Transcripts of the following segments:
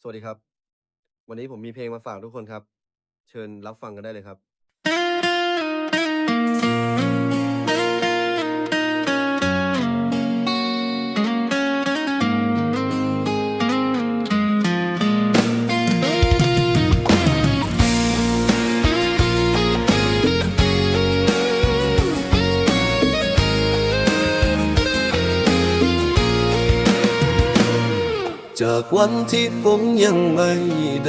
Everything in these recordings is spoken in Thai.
สวัสดีครับ วันนี้ผมมีเพลงมาฝากทุกคนครับ เชิญรับฟังกันได้เลยครับ จากวันที่ผมยังไม่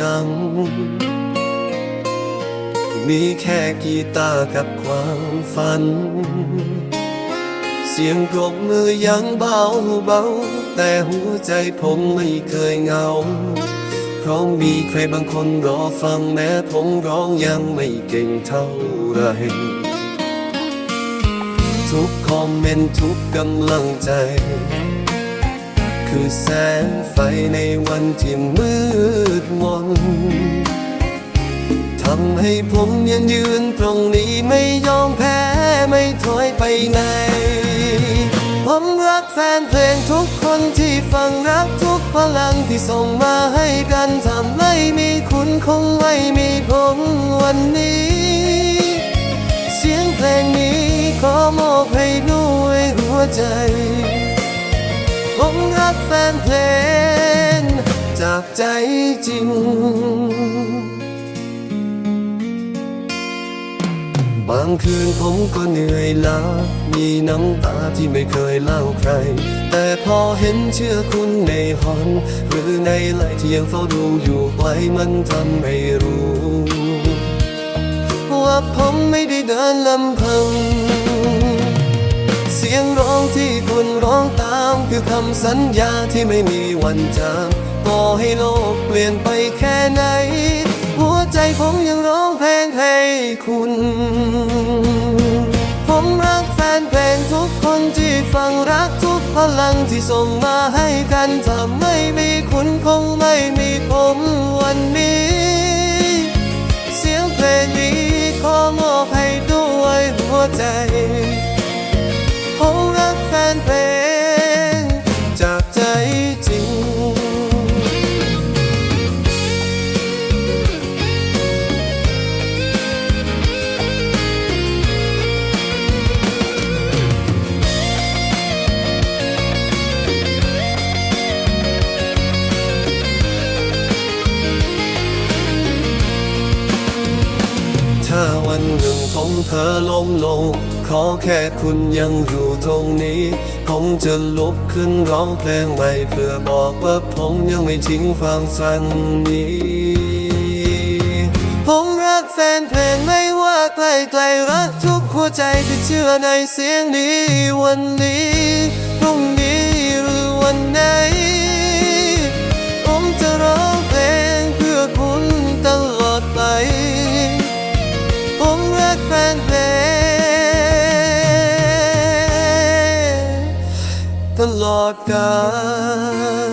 ดัง มีแค่กีตาร์กับความฝัน เสียงปรบมือยังเบาเบา แต่หัวใจผมไม่เคยเงา เพราะมีใครบางคนรอฟังแม้ผมร้องยังไม่เก่งเท่าไรทุกคอมเมนต์ทุกกำลังใจ คือแสงไฟในวันที่มืดมนทำให้ผมยังยืนตรงนี้ไม่ยอมแพ้ไม่ถอยไปไหน ผมรักแฟนเพลงทุกคนที่ฟังรักทุกพลังที่ส่งมาให้กันทำไม่มีคุณคงไม่มีผมวันนี้ เสียงเพลงนี้ขอมอบให้ด้วยหัวใจ ผมรักแฟนเพลง จากใจจริง บางคืนผมก็เหนื่อยล้า มีน้ำตาที่ไม่เคยเล่าใคร แต่พอเห็นเชื่อคุณในหอน หรือในไลที่ยังเฝ้าดูอยู่ไว้มันทำให้รู้ ว่าผมไม่ได้เดินลำพังเสียง ร้องที่คุณร้องตาม คือคำสัญญาที่ไม่มีวันจางต่อให้โลกเปลี่ยนไปแค่ไหน หัวใจผมยังร้องเพลงให้คุณ ผมรักแฟนเพลงทุกคนที่ฟังรักทุกพลังที่ส่งมาให้กันถ้าไม่มีคุณคงไม่มีผมวันนี้ เสียงเพลงนี้ขอมอบให้ด้วยหัวใจ วันหนึ่งผมเธอล้มลง ขอแค่คุณยังอยู่ตรงนี้ ผมจะลุกขึ้นร้องเพลงใหม่เพื่อบอกว่าผมยังไม่ทิ้งความฝันนี้ ผมรักแฟนเพลงไม่ว่าใครใครรักทุกหัวใจที่เชื่อในเสียงนี้วันนี้ ตลอดกาล